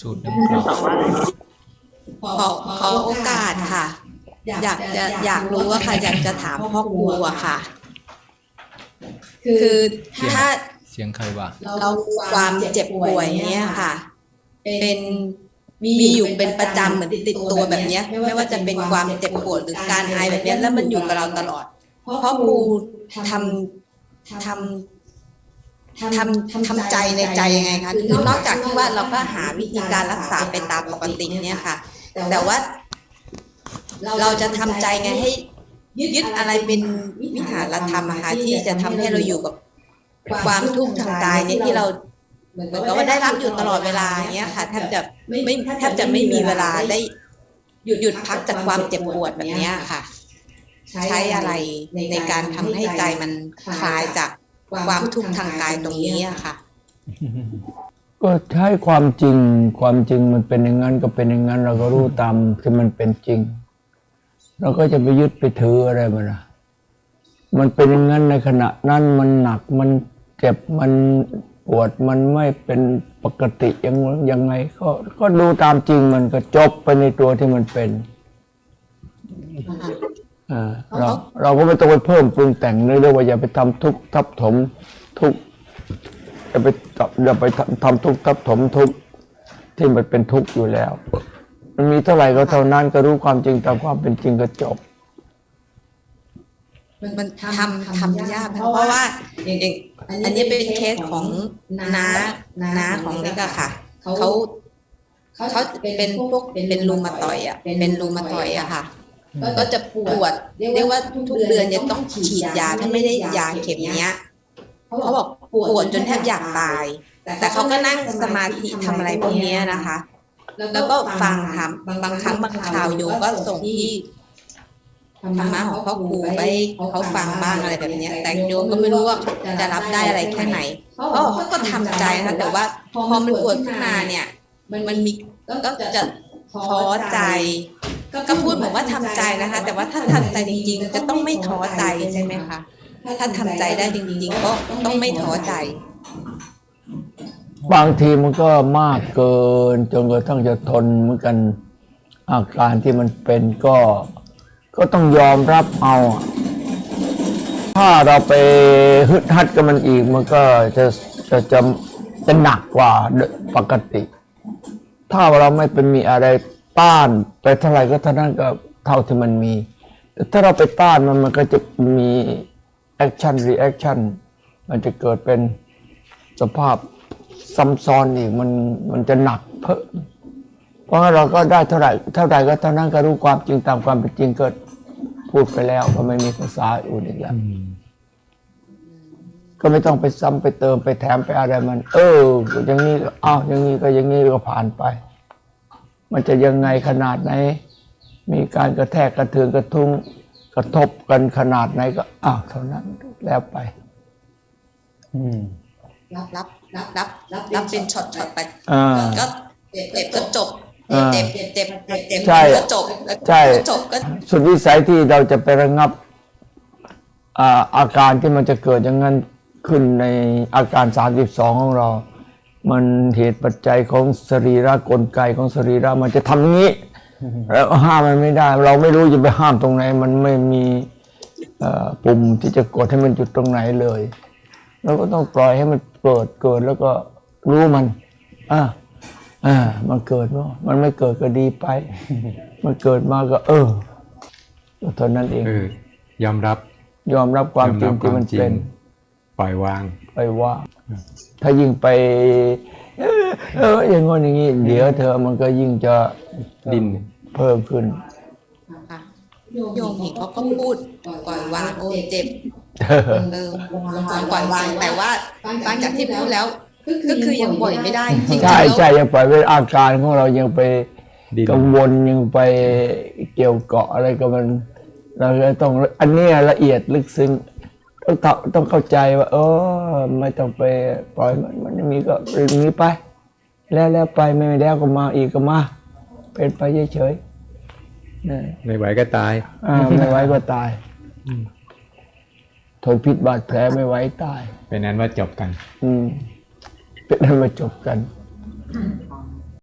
สูตรน้ำกรดขอขอโอกาสค่ะ อยากจะอยากรู้ว่าค่ะ อยากจะถามพ่อครูอะค่ะ คือถ้าเสียงใครวะเราความเจ็บป่วยเนี้ยค่ะ เป็นมีอยู่เป็นประจำเหมือนติดตัวแบบเนี้ย ไม่ว่าจะเป็นความเจ็บปวดหรือการไอแบบเนี้ยแล้วมันอยู่กับเราตลอดพ่อครูทำทำ ทำทำใจในใจยังไงคะคือนอกจากที่ว่าเราก็หาวิธีการรักษาไปตามปกติเนี่ยค่ะ แต่ว่าเราจะทำใจไงให้ยึดอะไรเป็นวิหารธรรมอะค่ะที่จะทำให้เราอยู่กับความทุกข์ทางกายเนี่ยที่เราเหมือนกับว่าได้รับอยู่ตลอดเวลาอย่างเงี้ยค่ะแทบจะไม่แทบจะไม่มีเวลาได้หยุดหยุดพักจากความเจ็บปวดแบบเนี้ยค่ะ ใช้อะไรในการทำให้ใจมันคลายจาก ความทุกข์ทางกายตรงนี้อะค่ะ ก็ใช้ความจริง ความจริงมันเป็นอย่างนั้นก็เป็นอย่างนั้น เราก็รู้ตามที่มันเป็นจริง เราก็จะไปยึดไปถืออะไรมันนะมันเป็นอย่างนั้นในขณะนั้นมันหนักมันเจ็บมันปวดมันไม่เป็นปกติยังยังไง ก็ก็ดูตามจริงมันก็จบไปในตัวที่มันเป็นอ่า เราเราก็ไม่ต้องไปเพิ่มปรุงแต่งเลยเรียกว่าอย่าไปทำทุกข์ทับถมทุกข์อย่าไปทำอย่าไปทำทำทุกข์ทับถมทุกข์ที่มันเป็นทุกข์อยู่แล้ว มันมีเท่าไหร่ก็เท่านั้นก็รู้ความจริงตามความเป็นจริงก็จบมันทำทำยากเพราะว่าอย่างอันนี้เป็นเคสของน้าน้าของเล็กอะค่ะเขาเขาเป็นพวกเป็นรูมาตอยด์อะเป็นรูมาตอยด์อะค่ะ ก็จะปวด เรียกว่าทุกเดือนจะต้องฉีดยาถ้าไม่ได้ยาเข็มเนี้ยเขาบอกปวดจนแทบอยากตาย แต่เขาก็นั่งสมาธิทำอะไรพวกนี้นะคะ แล้วก็ฟังทำบางครั้งบางคราวโยก็ส่งที่ธรรมะของพ่อครูไปเขาฟังบ้างอะไรแบบนี้แต่โยมก็ไม่รู้ว่าจะรับได้อะไรแค่ไหนเพราะเขาก็ทำใจนะคะแต่ว่าพอมันปวดขึ้นมาเนี่ย มันมันมีก็จะท้อใจ ก็พูดบอกว่าทำใจนะคะ แต่ว่าถ้าทำใจจริงๆจะต้องไม่ท้อใจใช่ไหมคะถ้าทำใจได้จริง ๆ ก็ต้องไม่ท้อใจ บางทีมันก็มากเกิน จนกระทั่งจะทนเหมือนกันอาการที่มันเป็นก็ ก็ต้องยอมรับเอา ถ้าเราไปฮึดฮัดกับมันอีกมันก็จะจะจะจะหนักกว่าปกติ ถ้าเราไม่เป็นมีอะไร ต้านไปเท่าไหร่ก็เท่านั้นก็เท่าที่มันมี แต่ถ้าเราไปต้านมันมันก็จะมีแอคชั่นรีแอคชั่นมันจะเกิดเป็นสภาพซ้ำซ้อนอีกมันมันจะหนักเพิ่มเพราะงั้นเราก็ได้เท่าไหร่เท่าไหร่ก็เท่านั้นก็รู้ความจริงตามความเป็นจริงเก็พูดไปแล้วก็ไม่มีภาษาอื่นอีกแล้วก็ไม่ต้องไปซ้ำไปเติมไปแถมไปอะไรมัน เอออย่างนี้อ้าวอย่างนี้ก็อย่างนี้ก็ผ่านไป มันจะยังไงขนาดไหน มีการกระแทกกระเทือนกระทุ้งกระทบกันขนาดไหนก็อ้าวเท่านั้นแล้วไป อืมรับรับรับรับรับรับเป็นช็อตช็อตไปอ่าก็เจ็บก็จบอ่าเจ็บเจ็บเจ็บเจ็บใช่ก็จบแล้วใช่ก็จบก็สุดวิสัยที่เราจะไประงับอ่าอาการที่มันจะเกิดอย่างนั้นขึ้นในอาการ 32 ของเรา มันเหตุปัจจัยของสรีระกลไกของสรีระมันจะทำอย่างนี้ แล้วห้ามมันไม่ได้ เราไม่รู้จะไปห้ามตรงไหน มันไม่มีเอ่อปุ่มที่จะกดให้มันหยุดตรงไหนเลยเราก็ต้องปล่อยให้มันเกิดเกิดแล้วก็รู้มันอ่าอ่ามันเกิดเนาะมันไม่เกิดก็ดีไป มันเกิดมาก็ เออก็เท่านั้นเองเออยอมรับ ยอมรับความจริงยอรับที่มันควาจริเป็น ปล่อยวาง ไปว่า ถ้ายิ่งไป เออเอออย่างงนอย่างนี้เดี๋ยวเธอมันก็ยิ่งจะดิ้น เพิ่มขึ้นค่ะโยมเห็นเขาก็พูดปล่อยวางโอ้เจ็บเออปล่อยวางแต่ว่าฟังจากที่พูดแล้ว ก็คือยังปล่อยไม่ได้จริงๆใช่แล้วใช่ยังปล่อยไว้อาการของเรายังไปดิ้นกังวลยังไปเกี่ยวเกาะอะไรกับมัน เราก็ต้อง อันเนี้ยละเอียดลึกซึ้ง ต้องเข้าต้องเข้าใจว่าเออไม่ต้องไปปล่อยมันมันมีก็เป็นอย่างนี้ไป แล้วแล้วไปไม่แล้วก็มาอีกก็มาเป็นไปเฉยๆนะไม่ไหวก็ตายอ่าไม่ไหวก็ตายทนพิษบาดแผลไม่ไหวตายเป็นนั้นว่าจบกัน อืมเป็นนั้นมาจบกันค